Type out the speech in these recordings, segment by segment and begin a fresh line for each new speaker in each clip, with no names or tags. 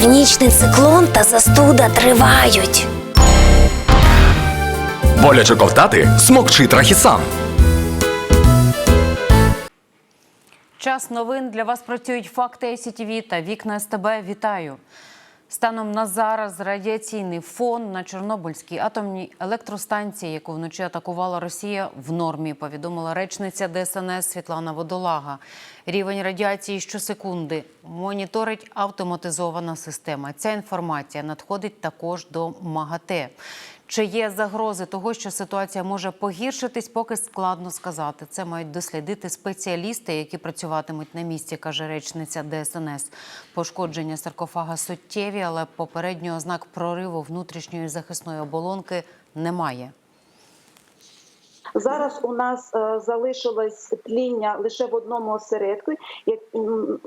Північний циклон та застуда тривають.
Боляче ковтати смокчи трахісан.
Час новин для вас працюють факти СІТВ та вікна СТБ. Вітаю. Станом на зараз радіаційний фон на Чорнобильській атомній електростанції, яку вночі атакувала Росія, в нормі. Повідомила речниця ДСНС Світлана Водолага. Рівень радіації щосекунди моніторить автоматизована система. Ця інформація надходить також до МАГАТЕ. Чи є загрози того, що ситуація може погіршитись, поки складно сказати. Це мають дослідити спеціалісти, які працюватимуть на місці, каже речниця ДСНС. Пошкодження саркофага суттєві, але попереднього ознак прориву внутрішньої захисної оболонки немає.
Зараз у нас е, залишилось тління лише в одному осередку, як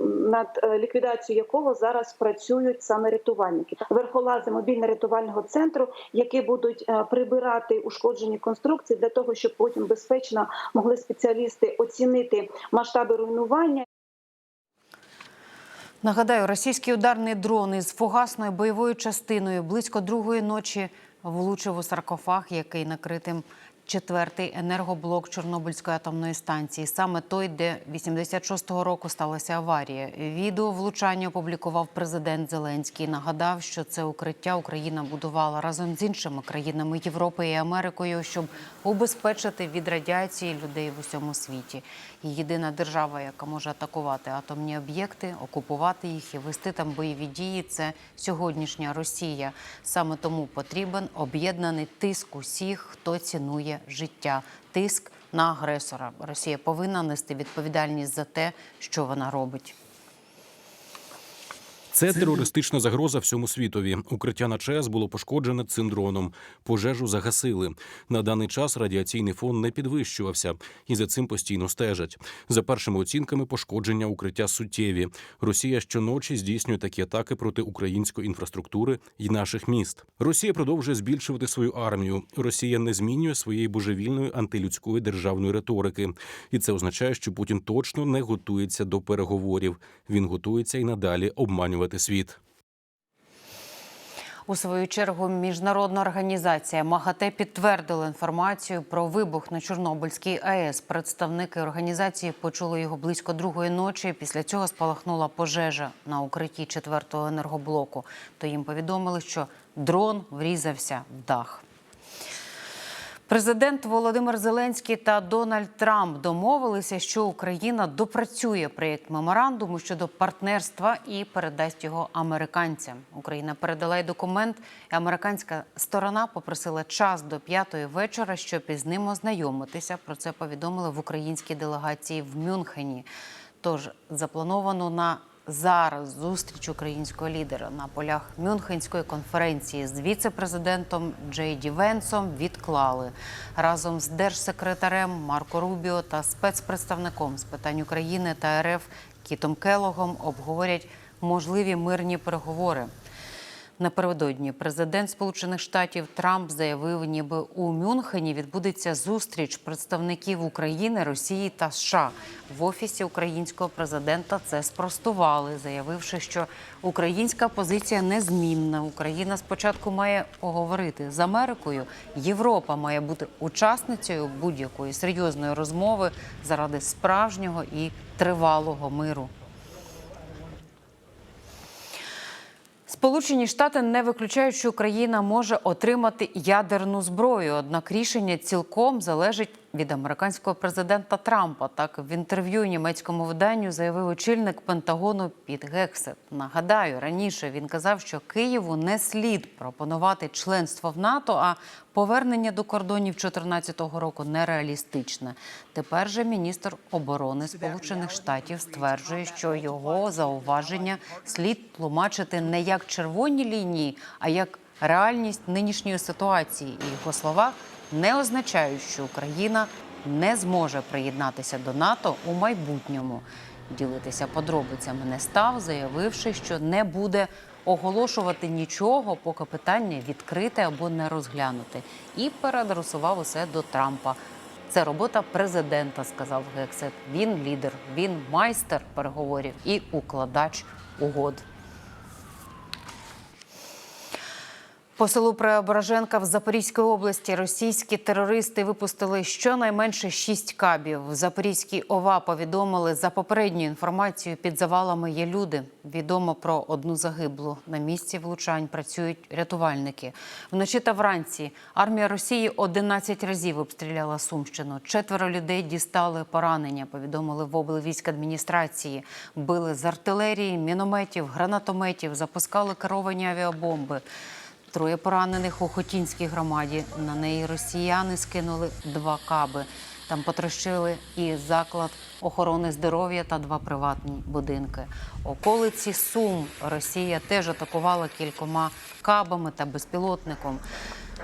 над е, ліквідацією якого зараз працюють саме рятувальники. Верхолази мобільно-рятувального центру, які будуть е, прибирати ушкоджені конструкції для того, щоб потім безпечно могли спеціалісти оцінити масштаби руйнування.
Нагадаю, російський ударний дрон із фугасною бойовою частиною близько другої ночі влучив у саркофаг, який накритим четвертий енергоблок Чорнобильської атомної станції. Саме той, де 86-го року сталася аварія. Відео влучання опублікував президент Зеленський. Нагадав, що це укриття Україна будувала разом з іншими країнами Європи і Америкою, щоб убезпечити від радіації людей в усьому світі. І єдина держава, яка може атакувати атомні об'єкти, окупувати їх і вести там бойові дії, це сьогоднішня Росія. Саме тому потрібен об'єднаний тиск усіх, хто цінує життя. Тиск на агресора. Росія повинна нести відповідальність за те, що вона робить.
Це терористична загроза всьому світові. Укриття на ЧАЕС було пошкоджене цим дроном. Пожежу загасили. На даний час радіаційний фон не підвищувався, і за цим постійно стежать. За першими оцінками, пошкодження укриття суттєві. Росія щоночі здійснює такі атаки проти української інфраструктури і наших міст. Росія продовжує збільшувати свою армію. Росія не змінює своєї божевільної антилюдської державної риторики, і це означає, що Путін точно не готується до переговорів. Він готується і надалі обманювати світ.
У свою чергу міжнародна організація МАГАТЕ підтвердила інформацію про вибух на Чорнобильській АЕС. Представники організації почули його близько другої ночі. Після цього спалахнула пожежа на укритті четвертого енергоблоку. То їм повідомили, що дрон врізався в дах. Президент Володимир Зеленський та Дональд Трамп домовилися, що Україна допрацює проєкт меморандуму щодо партнерства і передасть його американцям. Україна передала й документ, і американська сторона попросила час до п'ятої вечора, щоб із ним ознайомитися. Про це повідомили в українській делегації в Мюнхені. Тож заплановано на зараз зустріч українського лідера на полях Мюнхенської конференції з віце-президентом Джей Ді Венсом відклали разом з держсекретарем Марко Рубіо та спецпредставником з питань України та РФ Кітом Келогом обговорять можливі мирні переговори. Напередодні президент Сполучених Штатів Трамп заявив, ніби у Мюнхені відбудеться зустріч представників України, Росії та США. В офісі українського президента це спростували, заявивши, що українська позиція незмінна. Україна спочатку має поговорити з Америкою. Європа має бути учасницею будь-якої серйозної розмови заради справжнього і тривалого миру. Сполучені Штати не виключають, що Україна може отримати ядерну зброю. Однак рішення цілком залежить від американського президента Трампа. Так в інтерв'ю німецькому виданню заявив очільник Пентагону Піт Гексет. Нагадаю, раніше він казав, що Києву не слід пропонувати членство в НАТО, а повернення до кордонів 2014 року нереалістичне. Тепер же міністр оборони Сполучених Штатів стверджує, що його зауваження слід тлумачити не як червоні лінії, а як реальність нинішньої ситуації. І його слова не означають, що Україна не зможе приєднатися до НАТО у майбутньому. Ділитися подробицями не став, заявивши, що не буде оголошувати нічого, поки питання відкрите або не розглянуте, і переадресував усе до Трампа. Це робота президента, сказав Гексет. Він лідер, він майстер переговорів і укладач угод. По селу Преображенка в Запорізькій області російські терористи випустили щонайменше шість кабів. В Запорізькій ОВА повідомили за попередньою інформацією, під завалами є люди. Відомо про одну загиблу. На місці влучань працюють рятувальники. Вночі та вранці армія Росії 11 разів обстріляла Сумщину. Четверо людей дістали поранення. Повідомили в облвійськадміністрації. Били з артилерії, мінометів, гранатометів, запускали керовані авіабомби. Троє поранених у Хотінській громаді. На неї росіяни скинули два каби. Там потрощили і заклад охорони здоров'я та два приватні будинки. Околиці Сум Росія теж атакувала кількома кабами та безпілотником.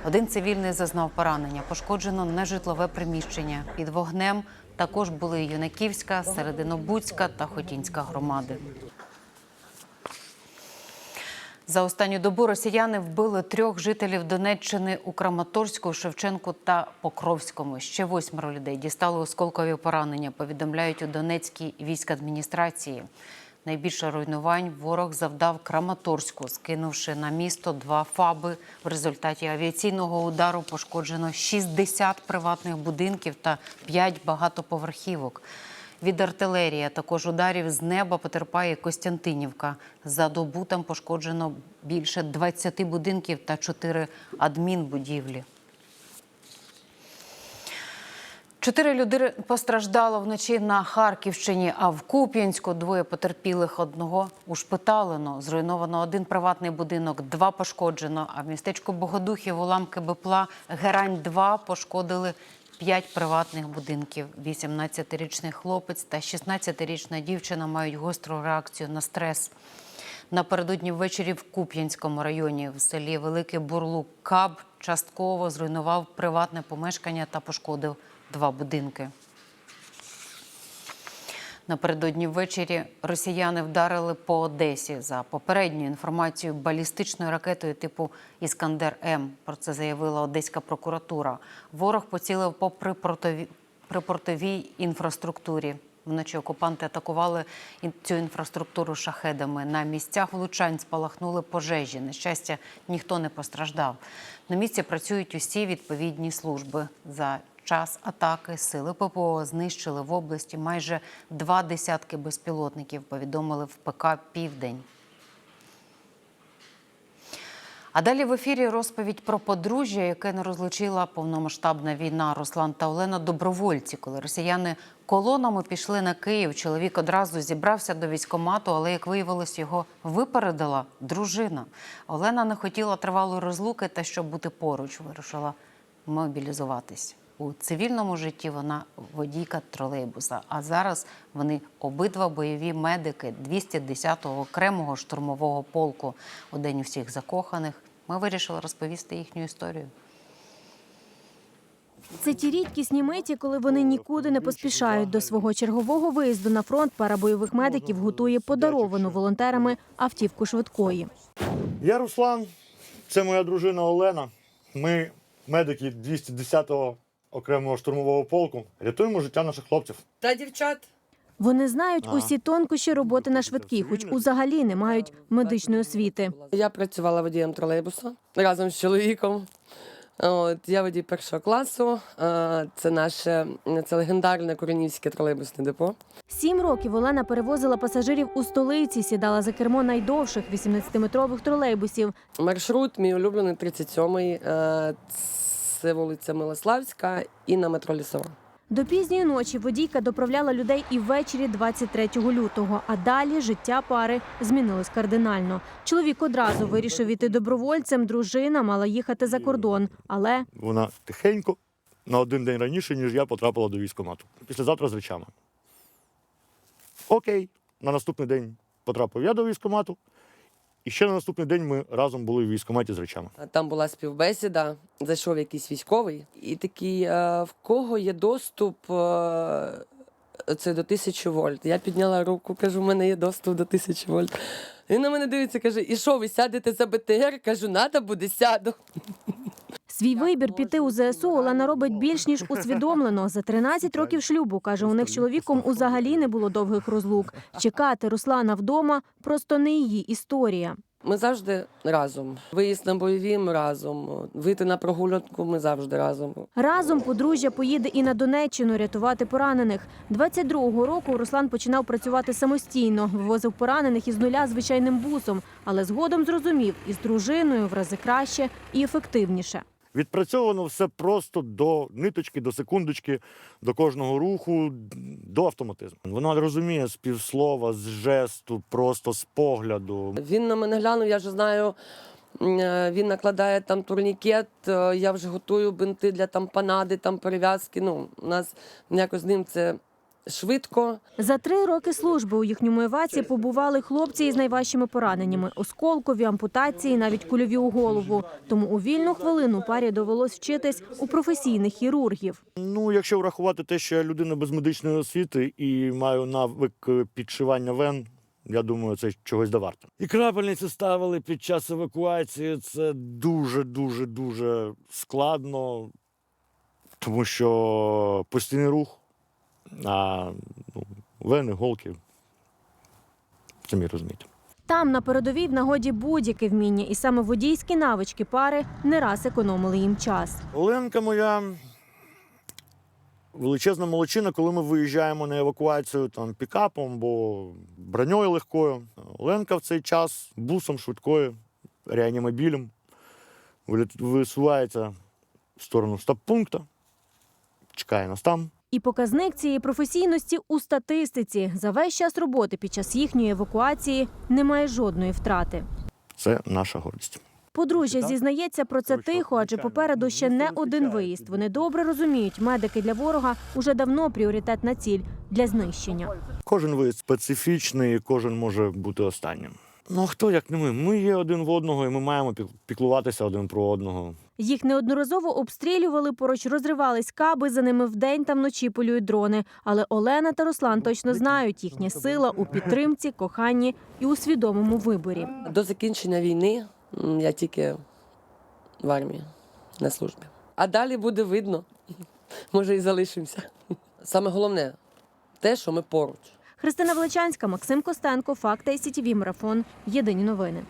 Один цивільний зазнав поранення. Пошкоджено нежитлове приміщення. Під вогнем також були Юнаківська, Серединобудська та Хотінська громади. За останню добу росіяни вбили трьох жителів Донеччини у Краматорську, Шевченку та Покровському. Ще восьмеро людей дістали осколкові поранення. Повідомляють у Донецькій військадміністрації. Найбільше руйнувань ворог завдав Краматорську, скинувши на місто два фаби. В результаті авіаційного удару пошкоджено 60 приватних будинків та 5 багатоповерхівок. Від артилерії, також ударів з неба потерпає Костянтинівка. За добу там пошкоджено більше 20 будинків та 4 адмінбудівлі. Чотири людини постраждало вночі на Харківщині, а в Куп'янську двоє потерпілих одного ушпиталено. Зруйновано один приватний будинок, два пошкоджено. А в містечку Богодухів уламки БПЛА Герань-2 пошкодили п'ять приватних будинків. 18-річний хлопець та 16-річна дівчина мають гостру реакцію на стрес. Напередодні ввечері в Куп'янському районі в селі Великий Бурлук Каб частково зруйнував приватне помешкання та пошкодив два будинки. Напередодні ввечері росіяни вдарили по Одесі за попередньою інформацією балістичною ракетою типу Іскандер М. Про це заявила Одеська прокуратура. Ворог поцілив по припортовій, припортовій інфраструктурі. Вночі окупанти атакували цю інфраструктуру шахедами. На місцях влучань спалахнули пожежі. На щастя, ніхто не постраждав. На місці працюють усі відповідні служби. За час атаки сили ППО знищили в області майже два десятки безпілотників. Повідомили в ПК Південь. А далі в ефірі розповідь про подружжя, яке не розлучила повномасштабна війна. Руслан та Олена добровольці. Коли росіяни колонами пішли на Київ, чоловік одразу зібрався до військомату, але як виявилось, його випередила дружина. Олена не хотіла тривалої розлуки та щоб бути поруч, вирішила мобілізуватись. У цивільному житті вона водійка тролейбуса. А зараз вони обидва бойові медики 210-го окремого штурмового полку. У день усіх закоханих ми вирішили розповісти їхню історію.
Це ті рідкісні миті, коли вони нікуди не поспішають. До свого чергового виїзду на фронт пара бойових медиків готує подаровану волонтерами автівку швидкої.
Я Руслан, це моя дружина Олена. Ми медики 210-го окремого штурмового полку. Рятуємо життя наших хлопців.
Та дівчат.
Вони знають
А.
усі тонкощі роботи на швидкій, хоч узагалі не мають медичної освіти.
Я працювала водієм тролейбуса разом з чоловіком. От, я водій першого класу. Це наше це легендарне Куренівське тролейбусне депо.
Сім років Олена перевозила пасажирів у столиці, сідала за кермо найдовших 18-метрових тролейбусів.
Маршрут, мій улюблений 37-й. Це вулиця Милославська і на метро Лісова.
До пізньої ночі водійка доправляла людей і ввечері 23 лютого. А далі життя пари змінилось кардинально. Чоловік одразу вирішив іти добровольцем. Дружина мала їхати за кордон, але
Вона тихенько на один день раніше, ніж я потрапила до військкомату. Післязавтра з речами. Окей, на наступний день потрапив я до військкомату. І ще на наступний день ми разом були в військкоматі з речами.
Там була співбесіда, зайшов якийсь військовий, і такий, е, в кого є доступ е, це до 1000 вольт. Я підняла руку, кажу, в мене є доступ до 1000 вольт. Він на мене дивиться, каже: І що, ви сядете за БТР? Кажу, надо буде, сяду.
Свій вибір піти у ЗСУ Олена робить більш ніж усвідомлено. За 13 років шлюбу каже, у них чоловіком узагалі не було довгих розлук. Чекати Руслана вдома просто не її історія.
Ми завжди разом. Виїзд на бойові ми разом. Вийти на прогулянку ми завжди разом.
Разом подружжя поїде і на Донеччину рятувати поранених. 22-го року Руслан починав працювати самостійно, вивозив поранених із нуля звичайним бусом, але згодом зрозумів, із дружиною в рази краще і ефективніше.
Відпрацьовано все просто до ниточки, до секундочки, до кожного руху, до автоматизму. Вона розуміє з півслова, з жесту, просто з погляду.
Він на мене глянув, я вже знаю. е, Він накладає там турнікет, е, я вже готую бинти для там панади, там перев'язки. Ну, у нас якось з ним це швидко.
За три роки служби у їхньому еваці побували хлопці із найважчими пораненнями – осколкові, ампутації, навіть кульові у голову. Тому у вільну хвилину парі довелось вчитись у професійних хірургів.
Ну, якщо врахувати те, що я людина без медичної освіти і маю навик е, підшивання вен, я думаю, це чогось да варто. І крапельниці ставили під час евакуації. Це дуже, дуже, дуже складно, тому що постійний рух, а ну, вени, голки. Самі розумієте.
Там на передовій в нагоді будь-яке вміння, і саме водійські навички пари не раз економили їм час.
Оленка моя величезна молодчина, коли ми виїжджаємо на евакуацію там пікапом або броньою легкою. Оленка в цей час бусом швидкою, реанімобілем висувається в сторону стаб-пункту, чекає нас там.
І показник цієї професійності у статистиці. За весь час роботи під час їхньої евакуації немає жодної втрати.
Це наша гордість.
Подружжя зізнається про це тихо, адже попереду ще не один виїзд. Вони добре розуміють, медики для ворога уже давно пріоритетна ціль для знищення.
Кожен вид специфічний, кожен може бути останнім. Ну а хто як не ми? Ми є один в одного, і ми маємо пік- піклуватися один про одного.
Їх неодноразово обстрілювали, поруч розривались каби, за ними вдень та вночі полюють дрони. Але Олена та Руслан точно знають, їхня сила у підтримці, коханні і у свідомому виборі.
До закінчення війни я тільки в армії на службі. А далі буде видно. Може, і залишимося. Саме головне те, що ми поруч.
Христина Величанська, Максим Костенко, Факти сітіві, Марафон. Єдині новини.